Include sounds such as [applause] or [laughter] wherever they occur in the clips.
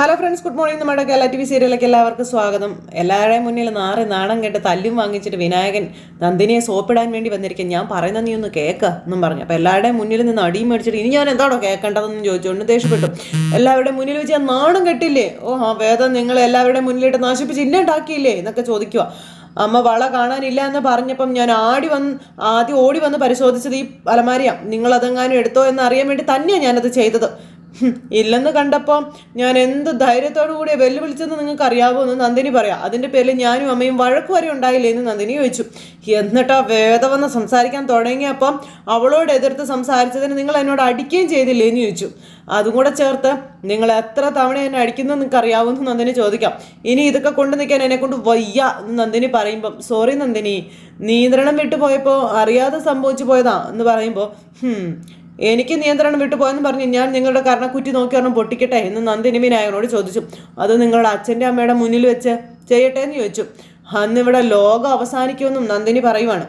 Hello friends good morning നമ്മുടെ Kerala T V സീരിയലിലേക്ക് എല്ലാവർക്കും സ്വാഗതം. എല്ലാവരുടെയും മുന്നിൽ നാറി നാണം കേട്ട് തല്ലും വാങ്ങിച്ചിട്ട് വിനായകൻ നന്ദിനിയെ സോപ്പിടാൻ വേണ്ടി വന്നിരിക്കും ഞാൻ പറയുന്ന നീ ഒന്ന് കേൾക്ക എന്നും പറഞ്ഞു. അപ്പോൾ എല്ലാവരുടെയും മുന്നിൽ നിന്ന് അടിയും മേടിച്ചിട്ട് ഇനി ഞാൻ എന്താണോ കേൾക്കേണ്ടതെന്ന് ചോദിച്ചുകൊണ്ട് ദേഷ്യപ്പെട്ടു. എല്ലാവരുടെയും മുന്നിൽ വെച്ച് ഞാൻ നാണം കെട്ടില്ലേ? ഓ ആ വേദം നിങ്ങൾ എല്ലാവരുടെയും മുന്നിലിട്ട് നാശിപ്പിച്ച് ഇന്നെ ഉണ്ടാക്കിയില്ലേ എന്നൊക്കെ ചോദിക്കുക അമ്മ വള കാണാനില്ല എന്ന് പറഞ്ഞപ്പം ഞാൻ ആടി വന്ന് ആദ്യം ഓടി വന്ന് പരിശോധിച്ചത് ഈ അലമാരിയാണ് നിങ്ങൾ അതെങ്ങാനും എടുത്തോ എന്ന് അറിയാൻ വേണ്ടി തന്നെയാണ് ഞാനത് ചെയ്തത്. ഇല്ലെന്ന് കണ്ടപ്പോൾ ഞാൻ എന്ത് ധൈര്യത്തോടു കൂടി വെല്ലുവിളിച്ചെന്ന് നിങ്ങൾക്ക് അറിയാവോ എന്ന് നന്ദിനി പറയാം. അതിന്റെ പേരിൽ ഞാനും അമ്മയും വഴക്കു വരെ ഉണ്ടായില്ലേ എന്ന് നന്ദിനി ചോദിച്ചു. എന്നിട്ടാ ആ വേദവന്ന് സംസാരിക്കാൻ തുടങ്ങിയപ്പം അവളോട് എതിർത്ത് സംസാരിച്ചതിന് നിങ്ങൾ എന്നോട് അടിക്കുകയും ചെയ്തില്ലേ എന്ന് ചോദിച്ചു. അതും കൂടെ ചേർത്ത് നിങ്ങൾ എത്ര തവണ എന്നെ അടിക്കുന്നു നിങ്ങൾക്ക് അറിയാവുമെന്ന് നന്ദിനി ചോദിക്കാം. ഇനി ഇതൊക്കെ കൊണ്ടു നിൽക്കാൻ എന്നെ കൊണ്ട് വയ്യ എന്ന് നന്ദിനി പറയുമ്പം സോറി നന്ദിനി നിയന്ത്രണം വിട്ടുപോയപ്പോൾ അറിയാതെ സംഭവിച്ചു പോയതാ എന്ന് പറയുമ്പോൾ എനിക്ക് നിയന്ത്രണം വിട്ടുപോയെന്ന് പറഞ്ഞ് ഞാൻ നിങ്ങളുടെ കർണക്കുറ്റി നോക്കി ഒരെണ്ണം പൊട്ടിക്കട്ടെ എന്ന് നന്ദിനി വിനായകനോട് ചോദിച്ചു. അത് നിങ്ങളുടെ അച്ഛന്റെ അമ്മയുടെ മുന്നിൽ വെച്ച് ചെയ്യട്ടെ എന്ന് ചോദിച്ചു. അന്നിവിടെ ലോകം അവസാനിക്കുമെന്നും നന്ദിനി പറയുവാണ്.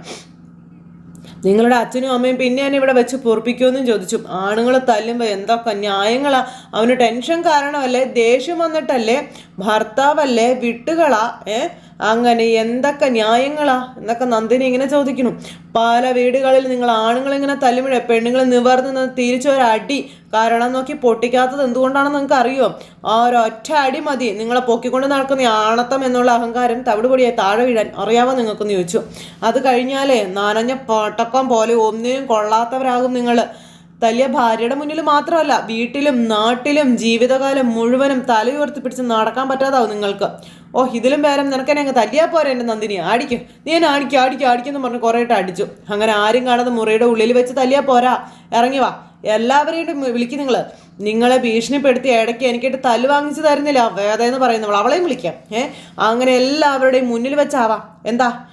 നിങ്ങളുടെ അച്ഛനും അമ്മയും പിന്നെ എന്നെ ഇവിടെ വെച്ച് പൊറപ്പിക്കുമെന്നും ചോദിച്ചു. ആണുങ്ങൾ തല്ലുമ്പോൾ എന്തൊക്കെ ന്യായങ്ങളാ. അവന് ടെൻഷൻ കാരണമല്ലേ? ദേഷ്യം വന്നിട്ടല്ലേ? ഭർത്താവല്ലേ? വിട്ടുകളാ? ഏ? അങ്ങനെ എന്തൊക്കെ ന്യായങ്ങളാ? എന്നൊക്കെ നന്ദിനി ഇങ്ങനെ ചോദിക്കുന്നു. പല വീടുകളിൽ നിങ്ങൾ ആണുങ്ങൾ ഇങ്ങനെ തല്ലുമ്പോഴേ പെണ്ണുങ്ങൾ നിവർന്ന് തിരിച്ചൊരടി കാരണം നോക്കി പൊട്ടിക്കാത്തത് എന്തുകൊണ്ടാണെന്ന് നിങ്ങൾക്ക് അറിയോ ആ ഒരൊറ്റ അടി മതി. നിങ്ങളെ പൊക്കിക്കൊണ്ട് നടക്കുന്ന ആണത്തം എന്നുള്ള അഹങ്കാരം തവിടുപൊടിയായി താഴെ വീഴാൻ അറിയാമോ നിങ്ങൾക്കെന്ന് ചോദിച്ചു. അത് കഴിഞ്ഞാലേ നനഞ്ഞ പട്ടക്കം പോലെ ഒന്നിനും കൊള്ളാത്തവരാകും നിങ്ങൾ തല്ലിയ ഭാര്യയുടെ മുന്നിൽ മാത്രമല്ല വീട്ടിലും നാട്ടിലും ജീവിതകാലം മുഴുവനും തലയുയർത്തി പിടിച്ച് നടക്കാൻ പറ്റാതാവും നിങ്ങൾക്ക്. ഓ ഇതിലും പേരം നിനക്കെന്നെ അങ്ങ് തല്ലിയാ പോരെ എന്റെ നന്ദിനി. അടിക്കും. നീ എന്നെ അടിക്കും അടിക്കും അടിക്കും എന്ന് പറഞ്ഞ് കുറേ ആയിട്ട് അടിച്ചു. അങ്ങനെ ആരും കാണാതെ മുറിയുടെ ഉള്ളിൽ വെച്ച് തല്ലിയാ പോരാ. ഇറങ്ങി വാ. എല്ലാവരെയും വിളിക്കും നിങ്ങൾ നിങ്ങളെ ഭീഷണിപ്പെടുത്തി ഇടയ്ക്ക് എനിക്കിട്ട് തല്ല് വാങ്ങിച്ചു തരുന്നില്ല. വേദ എന്ന് പറയുന്നവൾ അവളെയും വിളിക്കാം. ഏ? അങ്ങനെ എല്ലാവരുടെയും മുന്നിൽ വെച്ചാവാ. എന്താ?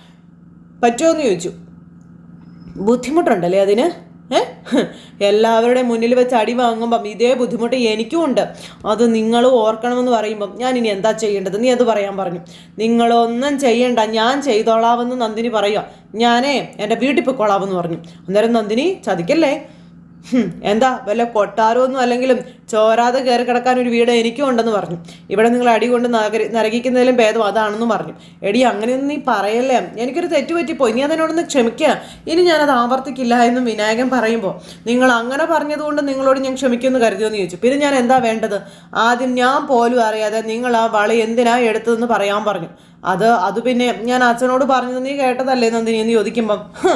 പറ്റുമോ എന്ന് ചോദിച്ചു. ബുദ്ധിമുട്ടുണ്ടല്ലേ അതിന്? ഏ? എല്ലാവരുടെയും മുന്നിൽ വെച്ച് അടി വാങ്ങുമ്പം ഇതേ ബുദ്ധിമുട്ട് എനിക്കും ഉണ്ട്. അത് നിങ്ങൾ ഓർക്കണമെന്ന് പറയുമ്പം ഞാൻ ഇനി എന്താ ചെയ്യേണ്ടത്? നീ അത് പറയാൻ പറഞ്ഞു. നിങ്ങളൊന്നും ചെയ്യണ്ട. ഞാൻ ചെയ്തോളാമെന്ന് നന്ദിനി പറയുക ഞാനേ എന്റെ വീട്ടിൽ പൊക്കോളാമെന്ന് പറഞ്ഞു. അന്നേരം നന്ദിനി ചതിക്കല്ലേ? എന്താ വല്ല കൊട്ടാരമൊന്നും അല്ലെങ്കിലും ചോരാതെ കയറി കിടക്കാൻ ഒരു വീട് എനിക്കും ഉണ്ടെന്ന് പറഞ്ഞു. ഇവിടെ നിങ്ങൾ അടി കൊണ്ട് നഗരി നരകിക്കുന്നതിലും ഭേദം അതാണെന്ന് പറഞ്ഞു. എടി അങ്ങനെയൊന്നും നീ പറയല്ലേ? എനിക്കൊരു തെറ്റ് പോയി നീ അതിനോടൊന്ന് ക്ഷമിക്കുക ഇനി ഞാനത് ആവർത്തിക്കില്ല എന്നും വിനായകൻ പറയുമ്പോൾ നിങ്ങൾ അങ്ങനെ പറഞ്ഞതുകൊണ്ട് നിങ്ങളോട് ഞാൻ ക്ഷമിക്കുമെന്ന് കരുതിയെന്ന് ചോദിച്ചു. പിന്നെ ഞാൻ എന്താ വേണ്ടത്? ആദ്യം ഞാൻ പോലും അറിയാതെ നിങ്ങൾ ആ വള എന്തിനാ എടുത്തതെന്ന് പറയാൻ പറഞ്ഞു. അത് അത് പിന്നെ ഞാൻ അച്ഛനോട് പറഞ്ഞത് നീ കേട്ടതല്ലേ നന്ദിനി എന്ന് ചോദിക്കുമ്പം? "ഹ്,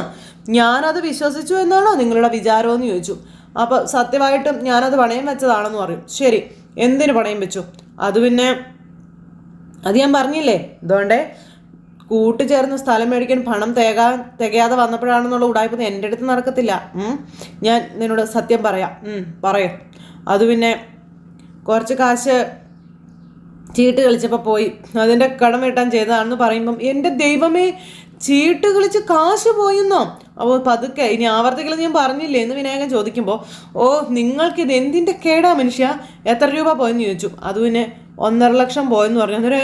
ഞാനത് വിശ്വസിച്ചു എന്നാണോ നിങ്ങളുടെ വിചാരമെന്ന് ചോദിച്ചു. അപ്പോൾ സത്യമായിട്ടും ഞാനത് പണയം വെച്ചതാണെന്ന് പറയും. ശരി എന്തിന് പണയം വെച്ചു? അത് പിന്നെ അത് ഞാൻ പറഞ്ഞില്ലേ? ഇതുകൊണ്ടേ കൂട്ടുചേർന്ന് സ്ഥലം മേടിക്കാൻ പണം തേകാൻ തികയാതെ വന്നപ്പോഴാണെന്നുള്ള ഉടായ്പ എന്റെ അടുത്ത് നടക്കത്തില്ല. ഞാൻ നിന്നോട് സത്യം പറയാം. പറയാം. അത് പിന്നെ കുറച്ച് കാശ് ചീട്ട് കളിച്ചപ്പോൾ പോയി. അതിന്റെ കടം വെട്ടാൻ ചെയ്തതാണെന്ന് പറയുമ്പം എന്റെ ദൈവമേ ചീട്ട് കളിച്ച് കാശ് പോയെന്നോ? അപ്പോൾ പതുക്കെ ഇനി ആവർത്തിക്കൽ ഞാൻ പറഞ്ഞില്ലേ എന്ന് വിനായകൻ ചോദിക്കുമ്പോൾ ഓ നിങ്ങൾക്കിത് എന്തിന്റെ കേടാ മനുഷ്യ? എത്ര രൂപ പോയെന്ന് ചോദിച്ചു. അത് പിന്നെ ഒന്നര ലക്ഷം പോയെന്ന് പറഞ്ഞു. അന്നേരം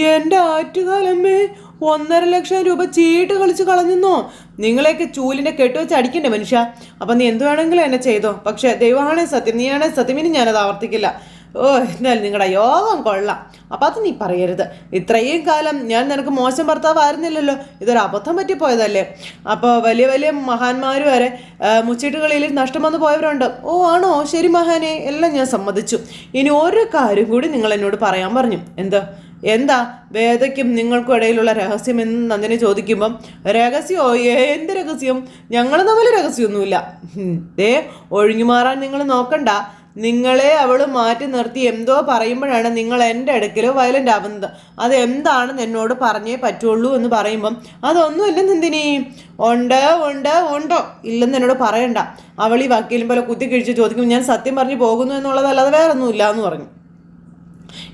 എന്റെ ആറ്റുകാലമ്മേ ഒന്നര ലക്ഷം രൂപ ചീട്ട് കളിച്ച് കളഞ്ഞെന്നോ? നിങ്ങളെയൊക്കെ ചൂലിന്റെ കെട്ടുവെച്ച് അടിക്കണ്ടേ മനുഷ്യ? അപ്പം നീ എന്ത് വേണമെങ്കിലും എന്നെ ചെയ്തോ. പക്ഷേ ദൈവമാണേ സത്യം നീയാണേ സത്യം. ഇനി ഞാനത് ആവർത്തിക്കില്ല. ഓ എന്നാലും നിങ്ങളുടെ യോഗം കൊള്ളാം. അപ്പം അത് നീ പറയരുത്. ഇത്രയും കാലം ഞാൻ നിനക്ക് മോശം ഭർത്താവായിരുന്നില്ലല്ലോ. ഇതൊരു അബദ്ധം പറ്റിപ്പോയതല്ലേ? അപ്പോൾ വലിയ വലിയ മഹാന്മാർ വരെ മുച്ചീട്ടുകളിൽ നഷ്ടം വന്നു പോയവരുണ്ട്. ഓ ആണോ? ശരി മഹാനെ. എല്ലാം ഞാൻ സമ്മതിച്ചു. ഇനി ഒരു കാര്യം കൂടി നിങ്ങൾ എന്നോട് പറയാൻ പറഞ്ഞു. എന്താ? എന്താ? വേദയ്ക്കും നിങ്ങൾക്കും ഇടയിലുള്ള രഹസ്യം എന്ന് നന്ദിനി ചോദിക്കുമ്പം രഹസ്യമോ എന്ത് രഹസ്യം? ഞങ്ങൾ തമ്മിൽ രഹസ്യമൊന്നുമില്ല. ദേ ഒഴിഞ്ഞു മാറാൻ നിങ്ങൾ നോക്കണ്ട. നിങ്ങളെ അവൾ മാറ്റി നിർത്തി എന്തോ പറയുമ്പോഴാണ് നിങ്ങൾ എന്റെ അടുക്കൽ വയലന്റ് ആവുന്നത്. അത് എന്താണെന്ന് എന്നോട് പറഞ്ഞേ പറ്റുള്ളൂ എന്ന് പറയുമ്പം അതൊന്നുമില്ല നന്ദിനി ഉണ്ട് ഉണ്ട് ഉണ്ടോ? ഇല്ലെന്ന് എന്നോട് പറയണ്ട. അവൾ ഈ വക്കീലും പോലെ കുത്തി കിഴിച്ച് ചോദിക്കും ഞാൻ സത്യം പറഞ്ഞു പോകുന്നു എന്നുള്ളതല്ലാതെ വേറെ ഒന്നുമില്ല എന്ന് പറഞ്ഞു.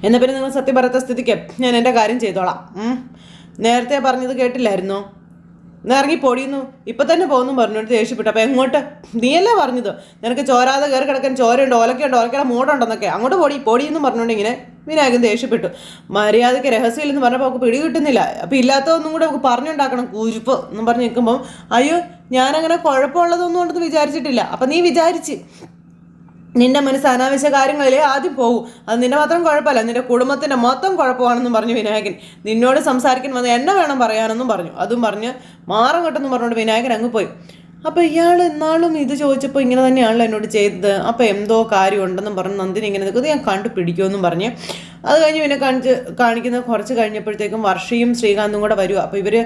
എന്നാൽ പിന്നെ നിങ്ങൾ സത്യം പറയാത്ത സ്ഥിതിക്ക് ഞാൻ എന്റെ കാര്യം ചെയ്തോളാം. നേരത്തെ പറഞ്ഞത് കേട്ടില്ലായിരുന്നോ? എന്നാ ഇറങ്ങി പൊടിയുന്നു. ഇപ്പം തന്നെ പോകുന്നു പറഞ്ഞോണ്ട് ദേഷ്യപ്പെട്ടു. അപ്പം എങ്ങോട്ട്? നീയല്ലേ പറഞ്ഞത്? നിനക്ക് ചോരാതെ കയറി കിടക്കാൻ ചോരയുണ്ട്? ഓലക്കുണ്ട് ഓലക്കയുടെ മൂടുണ്ടെന്നൊക്കെ. അങ്ങോട്ട് പൊടി പൊടിയെന്ന് പറഞ്ഞുകൊണ്ട് ഇങ്ങനെ വിനായകൻ ദേഷ്യപ്പെട്ടു. മര്യാദയ്ക്ക് രഹസ്യമില്ലെന്ന് പറഞ്ഞപ്പോൾ അവൾക്ക് പിടി കിട്ടുന്നില്ല. അപ്പോൾ ഇല്ലാത്തതൊന്നും കൂടെ അവൾക്ക് പറഞ്ഞുണ്ടാക്കണം. കുരുപ്പ് എന്നും പറഞ്ഞ് നിൽക്കുമ്പോൾ അയ്യോ ഞാനങ്ങനെ കുഴപ്പമുള്ളതൊന്നും ഉണ്ടെന്ന് വിചാരിച്ചിട്ടില്ല. അപ്പം നീ വിചാരിച്ച്. നിന്റെ മനസ്സ് അനാവശ്യ കാര്യങ്ങളിലേ ആദ്യം പോകും അത് നിന്റെ മാത്രം കുഴപ്പമില്ല നിന്റെ കുടുംബത്തിന്റെ മൊത്തം കുഴപ്പമാണെന്നും പറഞ്ഞു വിനായകൻ. നിന്നോട് സംസാരിക്കാൻ വന്ന് എന്നെ വേണം പറയാനെന്നും പറഞ്ഞു. അതും പറഞ്ഞ് മാറും കെട്ടെന്നും പറഞ്ഞുകൊണ്ട് വിനായകൻ അങ്ങ് പോയി. അപ്പോൾ ഇയാൾ എന്നാളും ഇത് ചോദിച്ചപ്പോൾ ഇങ്ങനെ തന്നെയാണല്ലോ എന്നോട് ചെയ്തത്. അപ്പോൾ എന്തോ കാര്യം ഉണ്ടെന്ന് പറഞ്ഞ് നന്ദിനി ഇങ്ങനെ നിൽക്കുന്നത് ഞാൻ കണ്ടുപിടിക്കുമെന്നും പറഞ്ഞ് അത് കഴിഞ്ഞ് പിന്നെ കാണിച്ച് കാണിക്കുന്നത് കുറച്ച് കഴിഞ്ഞപ്പോഴത്തേക്കും വർഷയും ശ്രീകാന്തും കൂടെ വരുക അപ്പോൾ ഇവർ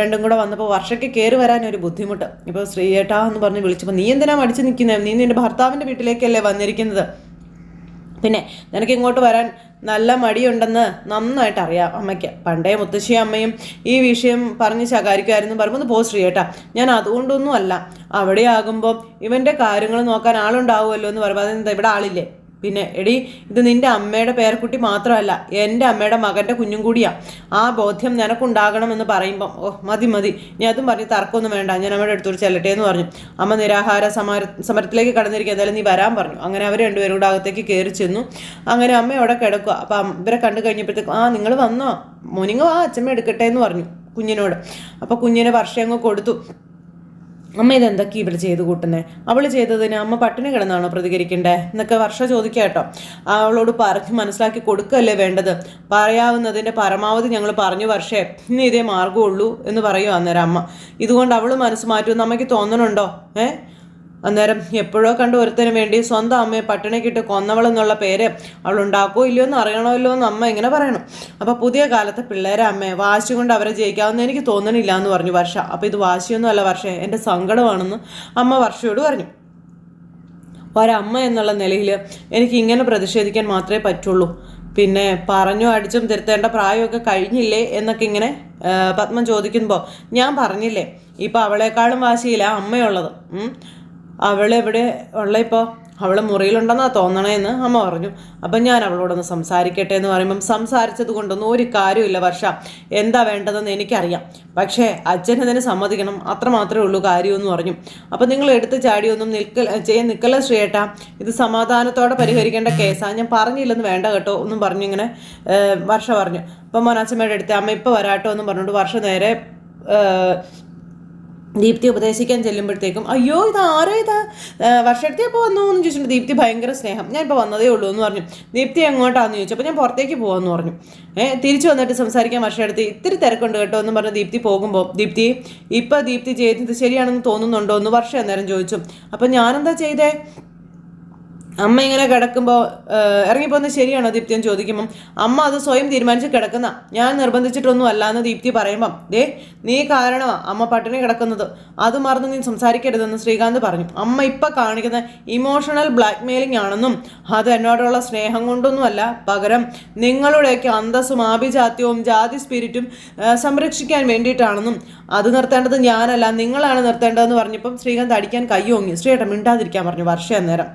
രണ്ടും കൂടെ വന്നപ്പോൾ വർഷയ്ക്ക് കയറി വരാനൊരു ബുദ്ധിമുട്ട്. ഇപ്പോൾ ശ്രീയേട്ടാ എന്ന് പറഞ്ഞ് വിളിച്ചപ്പോൾ നീ എന്തിനാ മടിച്ച് നിൽക്കുന്നത് നീ നിന്റെ ഭർത്താവിന്റെ വീട്ടിലേക്കല്ലേ വന്നിരിക്കുന്നത്? പിന്നെ നിനക്ക് ഇങ്ങോട്ട് വരാൻ നല്ല മടിയുണ്ടെന്ന് നന്നായിട്ട് അറിയാം അമ്മയ്ക്ക്. പണ്ടേ മുത്തശ്ശി അമ്മയും ഈ വിഷയം പറഞ്ഞ് ശകാരിക്കുമായിരുന്നു. പറയുമ്പോൾ പോ ശ്രീയേട്ടാ ഞാൻ അതുകൊണ്ടൊന്നും അല്ല. അവിടെ ആകുമ്പോൾ ഇവന്റെ കാര്യങ്ങൾ നോക്കാൻ ആളുണ്ടാവുമല്ലോ എന്ന് പറയുമ്പോൾ അതെന്താ? ഇവിടെ ആളില്ലേ? പിന്നെ എടി ഇത് നിന്റെ അമ്മയുടെ പേരക്കുട്ടി മാത്രമല്ല എന്റെ അമ്മയുടെ മകന്റെ കുഞ്ഞും കൂടിയാ. ആ ബോധ്യം നിനക്കുണ്ടാകണമെന്ന് പറയുമ്പം ഓ മതി മതി. ഞാൻ അതും പറഞ്ഞ് തർക്കമൊന്നും വേണ്ട. ഞാൻ അമ്മയുടെ അടുത്തൊരു ചെല്ലട്ടെ എന്ന് പറഞ്ഞു. അമ്മ നിരാഹാര സമര സമരത്തിലേക്ക് കടന്നിരിക്കുക. എന്തായാലും നീ വരാൻ പറഞ്ഞു. അങ്ങനെ അവർ രണ്ടുപേരും കൂടെ അകത്തേക്ക് കയറി ചെന്നു. അങ്ങനെ അമ്മ അവിടെ കിടക്കുക. അപ്പം ഇവരെ കണ്ടു കഴിഞ്ഞപ്പോഴത്തേക്കും ആ നിങ്ങൾ വന്നോ? മോനിങ്ങോ ആ അച്ഛമ്മ എടുക്കട്ടെ എന്ന് പറഞ്ഞു കുഞ്ഞിനോട്. അപ്പോൾ കുഞ്ഞിനെ വർഷം അങ്ങ് കൊടുത്തു. അമ്മ ഇതെന്തൊക്കെ ഇവിടെ ചെയ്ത് കൂട്ടുന്നത് അവൾ ചെയ്തതിന് അമ്മ പട്ടിണി കിടന്നാണോ പ്രതികരിക്കണ്ടേ? എന്നൊക്കെ വർഷ ചോദിക്കുക കേട്ടോ. അവളോട് പറഞ്ഞ് മനസ്സിലാക്കി കൊടുക്കല്ലേ വേണ്ടത്? പറയാവുന്നതിന്റെ പരമാവധി ഞങ്ങൾ പറഞ്ഞു വർഷേ ഇനി ഇതേ മാർഗമുള്ളൂ എന്ന് പറയുവാന്നേരം അമ്മ. ഇതുകൊണ്ട് അവൾ മനസ്സ് മാറ്റുമെന്ന് അമ്മയ്ക്ക് തോന്നണുണ്ടോ? ഏഹ് അന്നേരം എപ്പോഴോ കണ്ട് ഒരുത്തന് വേണ്ടി സ്വന്തം അമ്മയെ പട്ടിണിക്കിട്ട് കൊന്നവളെന്നുള്ള പേര് അവൾ ഉണ്ടാക്കുമോ ഇല്ലയോ എന്ന് അറിയണമല്ലോ എന്ന് അമ്മ ഇങ്ങനെ പറയണം. അപ്പോൾ പുതിയ കാലത്തെ പിള്ളേരെ അമ്മയെ വാശി കൊണ്ട് അവരെ ജയിക്കാവുന്ന എനിക്ക് തോന്നണില്ല എന്ന് പറഞ്ഞു വർഷ. അപ്പോൾ ഇത് വാശിയൊന്നും അല്ല വർഷ എന്റെ സങ്കടമാണെന്ന് അമ്മ വർഷയോട് പറഞ്ഞു. ഒരമ്മ എന്നുള്ള നിലയിൽ എനിക്ക് ഇങ്ങനെ പ്രതിഷേധിക്കാൻ മാത്രമേ പറ്റുള്ളൂ. പിന്നെ പറഞ്ഞു അടിച്ചും തിരുത്തേണ്ട പ്രായമൊക്കെ കഴിഞ്ഞില്ലേ എന്നൊക്കെ ഇങ്ങനെ പത്മം ചോദിക്കുമ്പോൾ ഞാൻ പറഞ്ഞില്ലേ ഇപ്പം അവളെക്കാളും വാശിയില്ല അമ്മയുള്ളത്. അവളെവിടെ ഉള്ള ഇപ്പോൾ അവൾ മുറിയിലുണ്ടെന്നാ തോന്നണേന്ന് അമ്മ പറഞ്ഞു. അപ്പം ഞാൻ അവളോടൊന്ന് സംസാരിക്കട്ടെ എന്ന് പറയുമ്പം സംസാരിച്ചത് കൊണ്ടൊന്നും ഒരു കാര്യമില്ല വർഷ. എന്താ വേണ്ടതെന്ന് എനിക്കറിയാം. പക്ഷേ അച്ഛനതിന് സമ്മതിക്കണം. അത്ര മാത്രമേ ഉള്ളൂ കാര്യമെന്ന് പറഞ്ഞു. അപ്പം നിങ്ങൾ എടുത്ത് ചാടിയൊന്നും നിൽക്കൽ ചെയ്യാൻ നിൽക്കല്ല ശ്രീയേട്ടാ. ഇത് സമാധാനത്തോടെ പരിഹരിക്കേണ്ട കേസാണ് ഞാൻ പറഞ്ഞില്ലെന്ന് വേണ്ട കേട്ടോ ഒന്നും പറഞ്ഞു ഇങ്ങനെ വർഷ പറഞ്ഞു. അപ്പം മോനാച്ചമ്മയുടെ അടുത്ത് അമ്മ ഇപ്പോൾ വരാട്ടോ എന്ന് പറഞ്ഞുകൊണ്ട് വർഷ നേരെ ദീപ്തി ഉപദേശിക്കാൻ ചെല്ലുമ്പോഴത്തേക്കും അയ്യോ ഇത്? ആരോ ഇതാ വർഷത്തെ അപ്പോൾ വന്നു? എന്ന് ചോദിച്ചിട്ടുണ്ട് ദീപ്തി ഭയങ്കര സ്നേഹം. ഞാൻ ഇപ്പോൾ വന്നതേ ഉള്ളൂ എന്ന് പറഞ്ഞു. ദീപ്തി എങ്ങോട്ടാന്ന്? ചോദിച്ചു. അപ്പോൾ ഞാൻ പുറത്തേക്ക് പോകാമെന്ന് പറഞ്ഞു. ഏഹ് തിരിച്ചു വന്നിട്ട് സംസാരിക്കാൻ വർഷമെടുത്ത് ഇത്തിരി തിരക്കുണ്ട് കേട്ടോ എന്ന് പറഞ്ഞ് ദീപ്തി പോകുമ്പോൾ ദീപ്തി ഇപ്പോൾ ദീപ്തി ചെയ്യുന്നത് ശരിയാണെന്ന് തോന്നുന്നുണ്ടോ? എന്ന് വർഷം അന്നേരം ചോദിച്ചു. അപ്പം ഞാനെന്താ ചെയ്തേ? അമ്മ ഇങ്ങനെ കിടക്കുമ്പോൾ ഇറങ്ങിപ്പോകുന്നത് ശരിയാണോ ദീപ്തി എന്ന് ചോദിക്കുമ്പം അമ്മ അത് സ്വയം തീരുമാനിച്ച് കിടക്കുന്ന ഞാൻ നിർബന്ധിച്ചിട്ടൊന്നും അല്ല എന്ന് ദീപ്തി പറയുമ്പം ദേ നീ കാരണമാ അമ്മ പട്ടിണി കിടക്കുന്നത്. അത് മറന്ന് നീ സംസാരിക്കരുതെന്ന് ശ്രീകാന്ത് പറഞ്ഞു. അമ്മ ഇപ്പം കാണിക്കുന്ന ഇമോഷണൽ ബ്ലാക്ക്മെയിലിംഗ് ആണെന്നും അത് എന്നോടുള്ള സ്നേഹം കൊണ്ടൊന്നുമല്ല. പകരം നിങ്ങളുടെയൊക്കെ അന്തസ്സും ആഭിജാത്യവും ജാതി സ്പിരിറ്റും സംരക്ഷിക്കാൻ വേണ്ടിയിട്ടാണെന്നും അത് നിർത്തേണ്ടത് ഞാനല്ല നിങ്ങളാണ് നിർത്തേണ്ടതെന്ന് പറഞ്ഞപ്പം ശ്രീകാന്ത് അടിക്കാൻ കൈ കയ്യോങ്ങി ശ്രീയേട്ടൻ മിണ്ടാതിരിക്കാൻ പറഞ്ഞു വർഷം അന്നേരം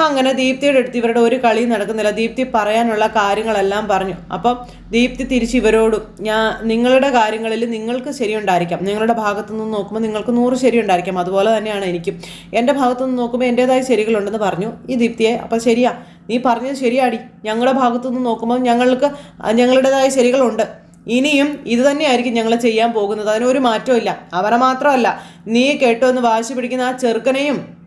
അങ്ങനെ ദീപ്തിയുടെ അടുത്ത് ഇവരുടെ ഒരു കളി നടക്കുന്നില്ല. ദീപ്തി പറയാനുള്ള കാര്യങ്ങളെല്ലാം പറഞ്ഞു. അപ്പം ദീപ്തി തിരിച്ച് ഇവരോടും ഞാൻ നിങ്ങളുടെ കാര്യങ്ങളിൽ നിങ്ങൾക്ക് ശരിയുണ്ടായിരിക്കാം. നിങ്ങളുടെ ഭാഗത്തു നിന്ന് നോക്കുമ്പോൾ നിങ്ങൾക്ക് നൂറ് ശരിയുണ്ടായിരിക്കാം. അതുപോലെ തന്നെയാണ് എനിക്കും. എന്റെ ഭാഗത്തു നിന്ന് നോക്കുമ്പോൾ എന്റേതായ ശരികളുണ്ടെന്ന് പറഞ്ഞു ഈ ദീപ്തിയെ. അപ്പം ശരിയാ നീ പറഞ്ഞത് ശരിയാടി. ഞങ്ങളുടെ ഭാഗത്തു നിന്ന് നോക്കുമ്പോൾ ഞങ്ങൾക്ക് ഞങ്ങളുടേതായ ശരികളുണ്ട്. ഇനിയും ഇത് തന്നെയായിരിക്കും ഞങ്ങൾ ചെയ്യാൻ പോകുന്നത്. അതിനൊരു മാറ്റമില്ല അവരെ മാത്രമല്ല നീ കേട്ടോ എന്ന് വാശി പിടിക്കുന്ന ആ ചെറുക്കനെയും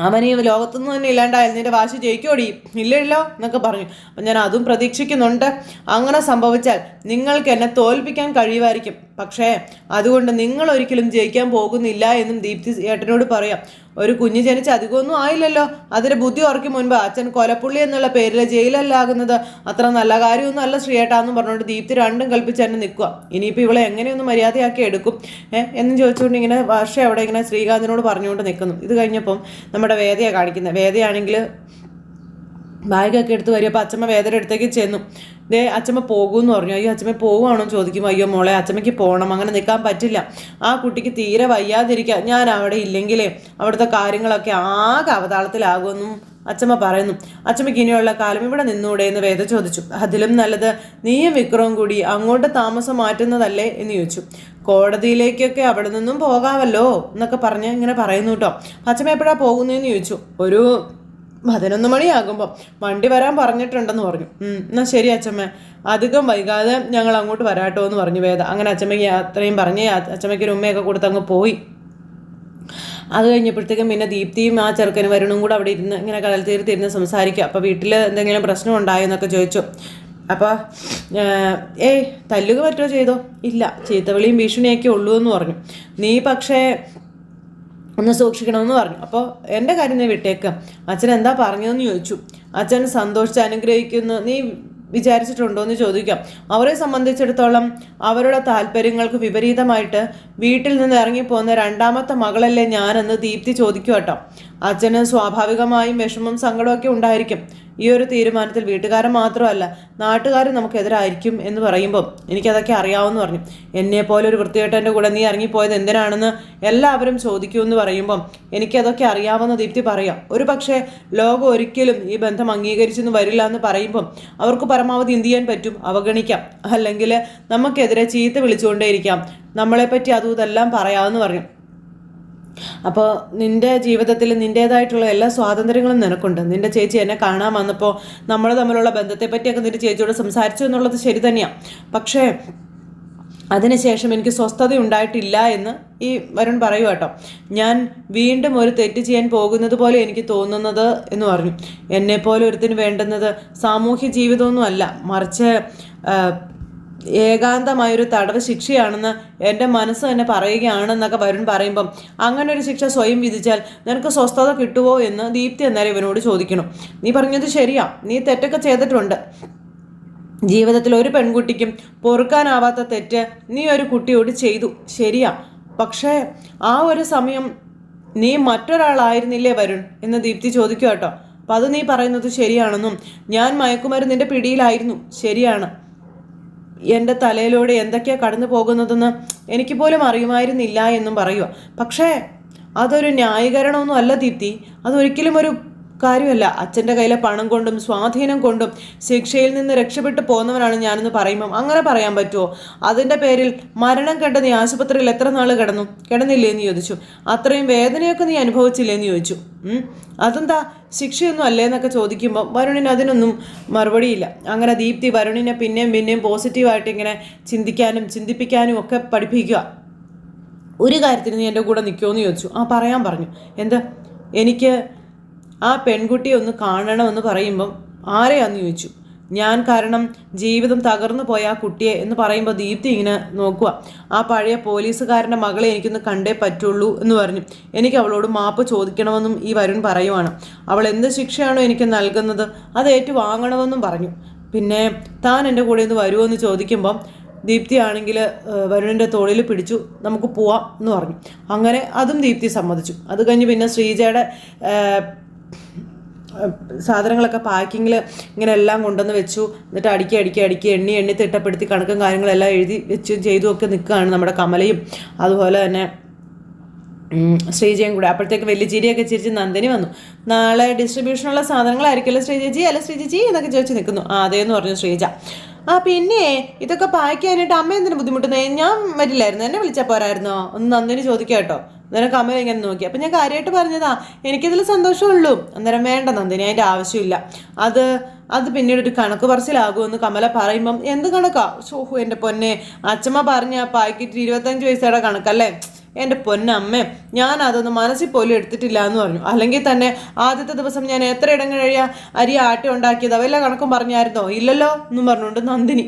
അവൻ ഈ ലോകത്തുനിന്ന് തന്നെ ഇല്ലാണ്ടായി നിന്റെ വാശി ജയിക്കോടി ഇല്ലല്ലോ എന്നൊക്കെ പറഞ്ഞു. അപ്പം ഞാൻ അതും പ്രതീക്ഷിക്കുന്നുണ്ട്. അങ്ങനെ സംഭവിച്ചാൽ നിങ്ങൾക്ക് എന്നെ തോൽപ്പിക്കാൻ കഴിയുമായിരിക്കും. പക്ഷേ അതുകൊണ്ട് നിങ്ങൾ ഒരിക്കലും ജയിക്കാൻ പോകുന്നില്ല എന്നും ദീപ്തി ഏട്ടനോട് പറയാം. ഒരു കുഞ്ഞ് ജനിച്ച് അധികമൊന്നും ആയില്ലല്ലോ. അതിന് ബുദ്ധി ഉറക്കി മുൻപ് അച്ഛൻ കൊലപ്പുള്ളി എന്നുള്ള പേരിൽ ജയിലല്ലാകുന്നത്. അത്ര നല്ല കാര്യമൊന്നും അല്ല ശ്രീയേട്ടാന്നും പറഞ്ഞുകൊണ്ട് ദീപ്തി രണ്ടും കൽപ്പിച്ച് തന്നെ നിൽക്കുക ഇനിയിപ്പോൾ ഇവളെ എങ്ങനെയൊന്നും മര്യാദയാക്കി എടുക്കും? എന്നും ചോദിച്ചുകൊണ്ട് ഇങ്ങനെ വർഷ അവിടെ ഇങ്ങനെ ശ്രീകാന്തിനോട് പറഞ്ഞുകൊണ്ട് നിൽക്കുന്നു. ഇത് കഴിഞ്ഞപ്പം നമ്മുടെ വേദയാണ് കാണിക്കുന്നത് വേദയാണെങ്കിൽ ബാഗൊക്കെ എടുത്ത് വരിക അപ്പോൾ അച്ഛമ്മ വേദന അടുത്തേക്ക് ചെന്നു. ദേ അച്ഛമ്മ പോകുമെന്ന് പറഞ്ഞു. അയ്യോ അച്ഛമ്മ പോകുവാണോ ചോദിക്കും. അയ്യോ മോളെ അച്ഛമ്മയ്ക്ക് പോകണം അങ്ങനെ നിൽക്കാൻ പറ്റില്ല. ആ കുട്ടിക്ക് തീരെ വയ്യാതിരിക്കുക ഞാൻ അവിടെ ഇല്ലെങ്കിലേ അവിടുത്തെ കാര്യങ്ങളൊക്കെ ആകെ അവതാളത്തിലാകുമെന്നും അച്ഛമ്മ പറയുന്നു. അച്ഛമ്മയ്ക്ക് ഇനിയുള്ള കാലം ഇവിടെ നിന്നൂടെ എന്ന് വേദ ചോദിച്ചു. അതിലും നല്ലത് നീയും വിക്രവും കൂടി അങ്ങോട്ട് താമസം മാറ്റുന്നതല്ലേ എന്ന് ചോദിച്ചു. കോടതിയിലേക്കൊക്കെ അവിടെ നിന്നും പോകാമല്ലോ എന്നൊക്കെ പറഞ്ഞ് ഇങ്ങനെ പറയുന്നു കേട്ടോ. അച്ഛമ്മ എപ്പോഴാണ് പോകുന്നതെന്ന് ചോദിച്ചു. ഒരു പതിനൊന്ന് മണിയാകുമ്പോൾ വണ്ടി വരാൻ പറഞ്ഞിട്ടുണ്ടെന്ന് പറഞ്ഞു. എന്നാൽ ശരി അച്ഛമ്മ അധികം വൈകാതെ ഞങ്ങൾ അങ്ങോട്ട് വരാട്ടോ എന്ന് പറഞ്ഞു വേദ. അങ്ങനെ അച്ഛമ്മയ്ക്ക് അത്രയും പറഞ്ഞ് അച്ഛമ്മയ്ക്ക് ഒരു ഉമ്മയൊക്കെ കൊടുത്ത് അങ്ങ് പോയി. അത് കഴിഞ്ഞപ്പോഴത്തേക്കും പിന്നെ ദീപ്തിയും ആ ചെറുക്കനും വരുണും കൂടെ അവിടെ ഇരുന്ന് ഇങ്ങനെ കടൽ തീരത്ത് ഇരുന്ന് സംസാരിക്കുക. അപ്പോൾ വീട്ടിൽ എന്തെങ്കിലും പ്രശ്നം ഉണ്ടായോ എന്നൊക്കെ ചോദിച്ചു. അപ്പോൾ ഏയ് തല്ലുക പറ്റുമോ ചെയ്തോ? ഇല്ല ചീത്തവിളിയും ഭീഷണിയൊക്കെ ഉള്ളൂ എന്ന് പറഞ്ഞു. നീ പക്ഷേ ഒന്ന് സൂക്ഷിക്കണമെന്ന് പറഞ്ഞു. അപ്പോൾ എന്റെ കാര്യം നീ വിട്ടേക്ക്. അച്ഛൻ എന്താ പറഞ്ഞതെന്ന് ചോദിച്ചു. അച്ഛൻ സന്തോഷിച്ച് അനുഗ്രഹിക്കുന്നു. നീ വിചാരിച്ചിട്ടുണ്ടോ എന്ന് ചോദിക്കാം. അവരെ സംബന്ധിച്ചിടത്തോളം അവരുടെ താല്പര്യങ്ങൾക്ക് വിപരീതമായിട്ട് വീട്ടിൽ നിന്ന് ഇറങ്ങിപ്പോകുന്ന രണ്ടാമത്തെ മകളല്ലേ ഞാനെന്ന് ദീപ്തി ചോദിക്കും കേട്ടോ അച്ഛന് സ്വാഭാവികമായും വിഷമം സങ്കടമൊക്കെ ഉണ്ടായിരിക്കും. ഈ ഒരു തീരുമാനത്തിൽ വീട്ടുകാരൻ മാത്രമല്ല നാട്ടുകാരും നമുക്കെതിരായിരിക്കും എന്ന് പറയുമ്പം എനിക്കതൊക്കെ അറിയാവുന്നു പറഞ്ഞു. എന്നെ പോലെ ഒരു വൃത്തികെട്ടന്റെ കൂടെ നീ ഇറങ്ങിപ്പോയത് എന്തിനാണെന്ന് എല്ലാവരും ചോദിക്കുമെന്ന് പറയുമ്പം എനിക്കതൊക്കെ അറിയാവുന്ന ദീപ്തി പറയാം ഒരു പക്ഷേ ലോകം ഒരിക്കലും ഈ ബന്ധം അംഗീകരിച്ചെന്ന് വരില്ല എന്ന് പറയുമ്പം അവർക്ക് പരമാവധി എന്ത് ചെയ്യാൻ പറ്റും? അവഗണിക്കാം. അല്ലെങ്കിൽ നമുക്കെതിരെ ചീത്ത വിളിച്ചുകൊണ്ടേയിരിക്കാം. നമ്മളെപ്പറ്റി അതും ഇതെല്ലാം പറയാമെന്ന് പറഞ്ഞു. അപ്പോൾ നിന്റെ ജീവിതത്തിൽ നിന്റേതായിട്ടുള്ള എല്ലാ സ്വാതന്ത്ര്യങ്ങളും നിനക്കുണ്ട്. നിന്റെ ചേച്ചി എന്നെ കാണാൻ വന്നപ്പോൾ നമ്മൾ തമ്മിലുള്ള ബന്ധത്തെ പറ്റിയൊക്കെ നിന്റെ ചേച്ചിയോട് സംസാരിച്ചു എന്നുള്ളത് ശരി തന്നെയാണ് പക്ഷേ അതിനുശേഷം എനിക്ക് സ്വസ്ഥത ഉണ്ടായിട്ടില്ല എന്ന് ഈ വരുൺ പറയൂ കേട്ടോ. ഞാൻ വീണ്ടും ഒരു തെറ്റ് ചെയ്യാൻ പോകുന്നത് പോലെ എനിക്ക് തോന്നുന്നത് എന്ന് പറഞ്ഞു. എന്നെപ്പോലെ ഒരുത്തിന് വേണ്ടുന്നത് സാമൂഹ്യ ജീവിതമൊന്നുമല്ല മറിച്ച് ഏകാന്തമായൊരു തടവ് ശിക്ഷയാണെന്ന് എന്റെ മനസ്സ് തന്നെ പറയുകയാണെന്നൊക്കെ വരുൺ പറയുമ്പം അങ്ങനെ ഒരു ശിക്ഷ സ്വയം വിധിച്ചാൽ നിനക്ക് സ്വസ്ഥത കിട്ടുമോ എന്ന് ദീപ്തി എന്നാലും ഇവനോട് ചോദിക്കണം. നീ പറഞ്ഞത് ശരിയാ. നീ തെറ്റൊക്കെ ചെയ്തിട്ടുണ്ട്. ജീവിതത്തിൽ ഒരു പെൺകുട്ടിക്കും പൊറുക്കാനാവാത്ത തെറ്റ് നീ ഒരു കുട്ടിയോട് ചെയ്തു. ശരിയാ. പക്ഷേ ആ ഒരു സമയം നീ മറ്റൊരാളായിരുന്നില്ലേ വരുൺ? എന്ന് ദീപ്തി ചോദിക്കുക കേട്ടോ അപ്പം അത് നീ പറയുന്നത് ശരിയാണെന്നും ഞാൻ മയക്കുമരുന്നിന്റെ പിടിയിലായിരുന്നു. ശരിയാണ്. എന്റെ തലയിലൂടെ എന്തൊക്കെയാണ് കടന്നു പോകുന്നതെന്ന് എനിക്ക് പോലും അറിയുമായിരുന്നില്ല എന്നും പറയുക പക്ഷേ അതൊരു ന്യായീകരണമൊന്നും അല്ല ദീപ്തി. അതൊരിക്കലും ഒരു കാര്യമല്ല. അച്ഛന്റെ കയ്യിലെ പണം കൊണ്ടും സ്വാധീനം കൊണ്ടും ശിക്ഷയിൽ നിന്ന് രക്ഷപ്പെട്ടു പോകുന്നവനാണ് ഞാനെന്ന് പറയുമ്പം അങ്ങനെ പറയാൻ പറ്റുമോ അതിന്റെ പേരിൽ മരണം കണ്ട നീ ആശുപത്രിയിൽ എത്ര നാൾ കിടന്നു? കിടന്നില്ലേ എന്ന് ചോദിച്ചു. അത്രയും വേദനയൊക്കെ നീ അനുഭവിച്ചില്ലേ എന്ന് ചോദിച്ചു. അതെന്താ? ശിക്ഷയൊന്നും അല്ലേ എന്നൊക്കെ ചോദിക്കുമ്പോൾ വരുണിന് അതിനൊന്നും മറുപടിയില്ല. അങ്ങനെ ദീപ്തി വരുണിനെ പിന്നെയും പിന്നെയും പോസിറ്റീവായിട്ട് ഇങ്ങനെ ചിന്തിക്കാനും ചിന്തിപ്പിക്കാനും ഒക്കെ പഠിപ്പിക്കുക. ഒരു കാര്യത്തിന് നീ എന്റെ കൂടെ നിൽക്കുമോ എന്ന് ചോദിച്ചു. ആ പറയാൻ പറഞ്ഞു. എന്താ? എനിക്ക് ആ പെൺകുട്ടിയെ ഒന്ന് കാണണമെന്ന് പറയുമ്പം ആരെയാന്ന് ചോദിച്ചു? ഞാൻ കാരണം ജീവിതം തകർന്നു പോയ ആ കുട്ടിയെ എന്ന് പറയുമ്പോൾ ദീപ്തി ഇങ്ങനെ നോക്കുക ആ പഴയ പോലീസുകാരന്റെ മകളെ എനിക്കൊന്ന് കണ്ടേ പറ്റുള്ളൂ എന്ന് പറഞ്ഞു. എനിക്ക് അവളോട് മാപ്പ് ചോദിക്കണമെന്നും ഈ വരുൺ പറയുവാണ്. അവൾ എന്ത് ശിക്ഷയാണോ എനിക്ക് നൽകുന്നത് അത് ഏറ്റുവാങ്ങണമെന്നും പറഞ്ഞു. പിന്നെ താൻ എന്റെ കൂടെ ഒന്ന് വരുമോ എന്ന് ചോദിക്കുമ്പം ദീപ്തി ആണെങ്കിൽ വരുണിന്റെ തോളിൽ പിടിച്ചു നമുക്ക് പോവാം എന്ന് പറഞ്ഞു. അങ്ങനെ അതും ദീപ്തി സമ്മതിച്ചു. അത് കഴിഞ്ഞ് പിന്നെ ശ്രീജയുടെ സാധനങ്ങളൊക്കെ പാക്കിങ്ങിൽ ഇങ്ങനെ എല്ലാം കൊണ്ടുവന്ന് വെച്ചു. എന്നിട്ട് അടുക്കി അടുക്കി അടുക്കി എണ്ണി എണ്ണി തിട്ടപ്പെടുത്തി കണക്കും കാര്യങ്ങളെല്ലാം എഴുതി വെച്ച് ചെയ്തു ഒക്കെ നിൽക്കുകയാണ് നമ്മുടെ കമലയും. അതുപോലെ തന്നെ ശ്രീജയും കൂടെ. അപ്പോഴത്തേക്ക് വലിയ ചിരിയൊക്കെ ചിരിച്ച് നന്ദിനി വന്നു. നാളെ ഡിസ്ട്രിബ്യൂഷനുള്ള സാധനങ്ങളായിരിക്കുമല്ലോ ശ്രീജി അല്ല ശ്രീജേജി എന്നൊക്കെ ചോദിച്ച് നിൽക്കുന്നു. ആ അതേന്ന് പറഞ്ഞു ശ്രീജ. ആ പിന്നെ ഇതൊക്കെ പായ്ക്കാനായിട്ട് അമ്മ എന്തിനു ബുദ്ധിമുട്ടുന്നേ? ഞാൻ വരില്ലായിരുന്നു? എന്നെ വിളിച്ചാൽ പോരായിരുന്നോ? ഒന്ന് നന്ദിനി ചോദിക്കാം കേട്ടോ. അന്നേരം അമ്മ ഇങ്ങനെ നോക്കി. അപ്പം ഞാൻ കാര്യമായിട്ട് പറഞ്ഞതാ എനിക്കിതിൽ സന്തോഷമുള്ളൂ. അന്നേരം വേണ്ട നന്ദിനി അതിന്റെ ആവശ്യമില്ല. അത് അത് പിന്നീട് ഒരു കണക്ക് പറച്ചിലാകുമെന്ന് കമല പറയുമ്പം എന്ത് കണക്കാ? ഷോഹു എന്റെ പൊന്നെ. അച്ഛമ്മ പറഞ്ഞ പായ്ക്കിട്ട് ഇരുപത്തഞ്ച് പൈസയുടെ കണക്കല്ലേ? എന്റെ പൊന്നമ്മേ ഞാൻ അതൊന്നും മനസ്സിൽ പോലും എടുത്തിട്ടില്ല എന്ന് പറഞ്ഞു. അല്ലെങ്കിൽ തന്നെ ആദ്യത്തെ ദിവസം ഞാൻ എത്ര ഇടം കഴിയാ അരി ആട്ടി ഉണ്ടാക്കിയത് അവയെല്ലാം കണക്കും പറഞ്ഞായിരുന്നോ? ഇല്ലല്ലോ എന്നും പറഞ്ഞുകൊണ്ട് നന്ദിനി.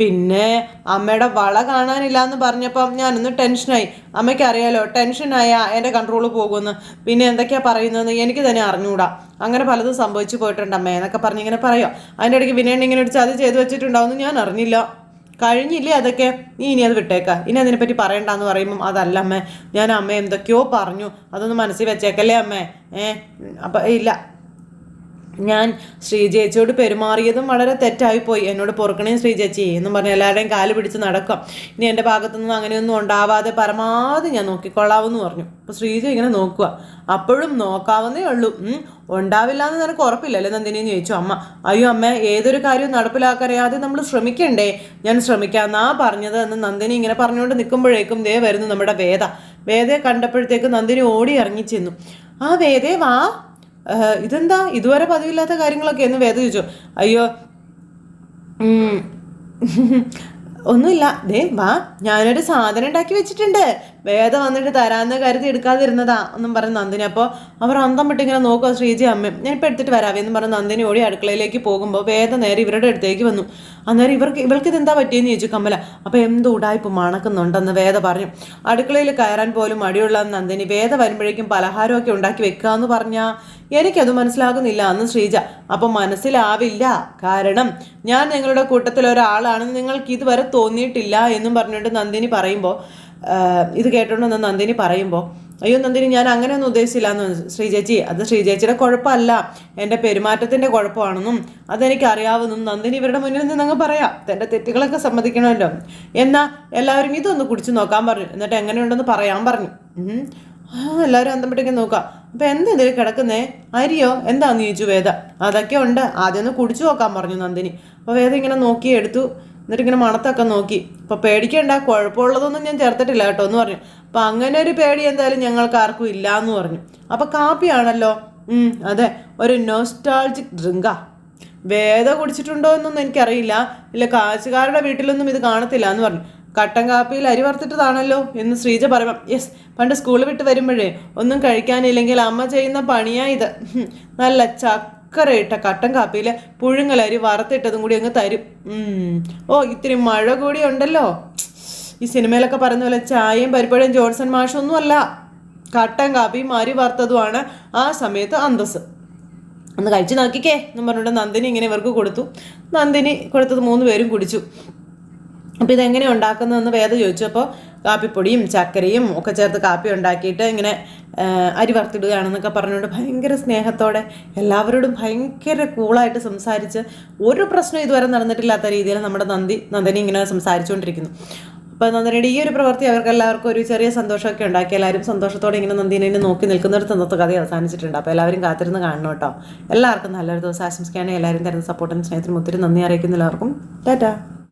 പിന്നെ അമ്മയുടെ വള കാണാനില്ല എന്ന് പറഞ്ഞപ്പം ഞാനൊന്ന് ടെൻഷനായി. അമ്മയ്ക്ക് അറിയാലോ ടെൻഷനായ എന്റെ കൺട്രോൾ പോകുമെന്ന്. പിന്നെ എന്തൊക്കെയാണ് പറയുന്നതെന്ന് എനിക്ക് തന്നെ അറിഞ്ഞുകൂടാ അങ്ങനെ പലതും സംഭവിച്ചു പോയിട്ടുണ്ട് അമ്മ എന്നൊക്കെ പറഞ്ഞിങ്ങനെ പറയാം? അതിന്റെ ഇടയ്ക്ക് വിനയൻ ഇങ്ങനെ ഒരു ചതി ചെയ്ത് വെച്ചിട്ടുണ്ടാവുമെന്ന് ഞാൻ അറിഞ്ഞില്ല. കഴിഞ്ഞില്ലേ അതൊക്കെ? നീ ഇനി അത് വിട്ടേക്ക. ഇനി അതിനെപ്പറ്റി പറയണ്ടെന്ന് പറയുമ്പം അതല്ല അമ്മേ. ഞാൻ അമ്മ എന്തൊക്കെയോ പറഞ്ഞു. അതൊന്ന് മനസ്സിൽ വെച്ചേക്കല്ലേ അമ്മേ? ഏ? അപ്പം ഇല്ല. ഞാൻ ശ്രീജേച്ചിയോട് പെരുമാറിയതും വളരെ തെറ്റായിപ്പോയി. എന്നോട് പൊറുക്കണേ ശ്രീജേച്ചി എന്നും പറഞ്ഞ് എല്ലാവരെയും കാൽ പിടിച്ച് നടക്കാം. ഇനി എന്റെ ഭാഗത്തുനിന്നും അങ്ങനെയൊന്നും ഉണ്ടാവാതെ പരമാവധി ഞാൻ നോക്കിക്കൊള്ളാവെന്ന് പറഞ്ഞു. അപ്പോൾ ശ്രീജ ഇങ്ങനെ നോക്കുക അപ്പോഴും നോക്കാവുന്നേ ഉള്ളൂ. ഉണ്ടാവില്ല എന്ന് നിനക്ക് ഉറപ്പില്ലല്ലേ നന്ദിനിന്ന് ചോദിച്ചു അമ്മ. അയ്യോ അമ്മ ഏതൊരു കാര്യവും നടപ്പിലാക്കറിയാതെ നമ്മൾ ശ്രമിക്കണ്ടേ? ഞാൻ ശ്രമിക്കാമെന്നാ പറഞ്ഞത് എന്ന് നന്ദിനി ഇങ്ങനെ പറഞ്ഞുകൊണ്ട് നിൽക്കുമ്പോഴേക്കും ദേ വരുന്നു നമ്മുടെ വേദ. വേദയെ കണ്ടപ്പോഴത്തേക്ക് നന്ദിനി ഓടി ഇറങ്ങി ചെന്നു ആ വേദേ വാ. ഇതെന്താ? ഇതുവരെ പതിവില്ലാത്ത കാര്യങ്ങളൊക്കെ എന്ന് വേദ ചോദിച്ചു. അയ്യോ [laughs] ഒന്നുമില്ല. ദേ വാ ഞാനൊരു സാധനം ഉണ്ടാക്കി വെച്ചിട്ടുണ്ട്. വേദ വന്നിട്ട് തരാമെന്ന് കരുതി എടുക്കാതിരുന്നതാ എന്നും പറഞ്ഞ് നന്ദിനി. അപ്പോൾ അവർ അന്തം വിട്ട് നോക്കുക ശ്രീജി അമ്മ ഞാനിപ്പോൾ എടുത്തിട്ട് വരാവേ എന്ന് പറഞ്ഞ് നന്ദിനി ഓടി അടുക്കളയിലേക്ക് പോകുമ്പോൾ വേദ നേരെ ഇവരുടെ അടുത്തേക്ക് വന്നു. അന്നേരം ഇവർക്ക് ഇവൾക്ക് ഇതെന്താ പറ്റിയെന്ന് ചോദിച്ചു കമല. അപ്പോൾ എന്ത് ഉടായ്പ മണക്കുന്നുണ്ടെന്ന് വേദ പറഞ്ഞു. അടുക്കളയിൽ കയറാൻ പോലും മടിയുള്ള നന്ദിനി വേദ വരുമ്പോഴേക്കും പലഹാരമൊക്കെ ഉണ്ടാക്കി വെക്കുക എന്ന് പറഞ്ഞാൽ എനിക്കത് മനസ്സിലാകുന്നില്ല. അന്ന് ശ്രീജ അപ്പം മനസ്സിലാവില്ല. കാരണം ഞാൻ നിങ്ങളുടെ കൂട്ടത്തിൽ ഒരാളാണെന്ന് നിങ്ങൾക്ക് ഇതുവരെ തോന്നിയിട്ടില്ല എന്നും പറഞ്ഞുകൊണ്ട് നന്ദിനി പറയുമ്പോൾ ഇത് കേട്ടോണ്ടെന്ന് നന്ദിനി പറയുമ്പോൾ അയ്യോ നന്ദിനി ഞാൻ അങ്ങനെയൊന്നും ഉദ്ദേശിച്ചില്ല എന്ന് ശ്രീചേച്ചി അത് ശ്രീചേച്ചിയുടെ കുഴപ്പമല്ല. എന്റെ പെരുമാറ്റത്തിന്റെ കുഴപ്പമാണെന്നും അതെനിക്ക് അറിയാവുന്നും നന്ദിനി ഇവരുടെ മുന്നിൽ നിന്ന് അങ്ങ് പറയാം. തന്റെ തെറ്റുകളൊക്കെ സമ്മതിക്കണമല്ലോ. എന്നാൽ എല്ലാവരും ഇതൊന്ന് കുടിച്ചു നോക്കാൻ പറഞ്ഞു. എന്നിട്ട് എങ്ങനെയുണ്ടെന്ന് പറയാൻ പറഞ്ഞു. ആ എല്ലാവരും അന്തമ്പട്ടേക്ക് നോക്കാം. അപ്പം എന്താ ഇതിൽ കിടക്കുന്നേ? അരിയോ? എന്താന്ന് ചോദിച്ചു വേദ അതൊക്കെ ഉണ്ട്. ആദ്യം ഒന്ന് കുടിച്ചു നോക്കാൻ പറഞ്ഞു നന്ദിനി. അപ്പോൾ വേദ ഇങ്ങനെ നോക്കി എടുത്തു. എന്നിട്ട് ഇങ്ങനെ മണത്തൊക്കെ നോക്കി. അപ്പോൾ പേടിക്കേണ്ട കുഴപ്പമുള്ളതൊന്നും ഞാൻ ചേർത്തിട്ടില്ല കേട്ടോ എന്ന് പറഞ്ഞു. അപ്പം അങ്ങനെ ഒരു പേടി എന്തായാലും ഞങ്ങൾക്ക് ആർക്കും ഇല്ല എന്ന് പറഞ്ഞു. അപ്പം കാപ്പിയാണല്ലോ? അതെ. ഒരു നോസ്റ്റാൾജിക് ഡ്രിങ്കാ വേദ കുടിച്ചിട്ടുണ്ടോ എന്നൊന്നും എനിക്കറിയില്ല. ഇല്ല കാശുകാരുടെ വീട്ടിലൊന്നും ഇത് കാണത്തില്ല എന്ന് പറഞ്ഞു. കട്ടൻ കാപ്പിയിൽ അരി വറുത്തിട്ടതാണല്ലോ എന്ന് ശ്രീജ പറയുമ്പം യെസ് പണ്ട് സ്കൂൾ വിട്ട് വരുമ്പോഴേ ഒന്നും കഴിക്കാനില്ലെങ്കിൽ അമ്മ ചെയ്യുന്ന പണിയാ ഇത്. നല്ല ചക്കരയിട്ട കട്ടൻ കാപ്പിയിൽ പുഴുങ്ങലരി വറുത്തിട്ടതും കൂടി അങ്ങ് തരും. ഓ ഇത്തിരി മഴ കൂടി ഉണ്ടല്ലോ. ഈ സിനിമയിലൊക്കെ പറയുന്ന പോലെ ചായയും പരിപ്പഴയും ജോൺസൺ മാഷൊന്നും അല്ല. കട്ടൻ കാപ്പിയും അരി വറുത്തതുമാണ് ആ സമയത്ത് അന്തസ് ഒന്ന് കഴിച്ചു നോക്കിക്കേ എന്ന് പറഞ്ഞിട്ട് നന്ദിനി ഇങ്ങനെ ഇവർക്ക് കൊടുത്തു. നന്ദിനി കൊടുത്തത് മൂന്ന് പേരും കുടിച്ചു. അപ്പോൾ ഇതെങ്ങനെ ഉണ്ടാക്കുന്നതെന്ന് വേദ ചോദിച്ചു അപ്പോൾ കാപ്പിപ്പൊടിയും ചക്കരയും ഒക്കെ ചേർത്ത് കാപ്പി ഉണ്ടാക്കിയിട്ട് ഇങ്ങനെ അരി വറുത്തിടുകയാണെന്നൊക്കെ പറഞ്ഞുകൊണ്ട് ഭയങ്കര സ്നേഹത്തോടെ എല്ലാവരോടും ഭയങ്കര കൂളായിട്ട് സംസാരിച്ച് ഒരു പ്രശ്നം ഇതുവരെ നടന്നിട്ടില്ലാത്ത രീതിയിൽ നമ്മുടെ നന്ദി നന്ദിനി ഇങ്ങനെ സംസാരിച്ചുകൊണ്ടിരിക്കുന്നു. അപ്പോൾ നന്ദിനിയുടെ ഈ ഒരു പ്രവൃത്തി അവർക്ക് എല്ലാവർക്കും ഒരു ചെറിയ സന്തോഷമൊക്കെ ഉണ്ടാക്കി. എല്ലാവരും സന്തോഷത്തോടെ ഇങ്ങനെ നന്ദിനെ നോക്കി നിൽക്കുന്നൊരു തന്നത്തെ കഥ അവസാനിച്ചിട്ടുണ്ട്. അപ്പോൾ എല്ലാവരും കാത്തിരുന്ന് കാണണം കേട്ടോ. എല്ലാവർക്കും നല്ലൊരു ദിവസം ആശംസിക്കുകയാണെങ്കിൽ എല്ലാവരും തരുന്ന സപ്പോർട്ടും സ്നേഹത്തിനും ഒത്തിരി നന്ദി അറിയിക്കുന്ന എല്ലാവർക്കും. ടാറ്റാ.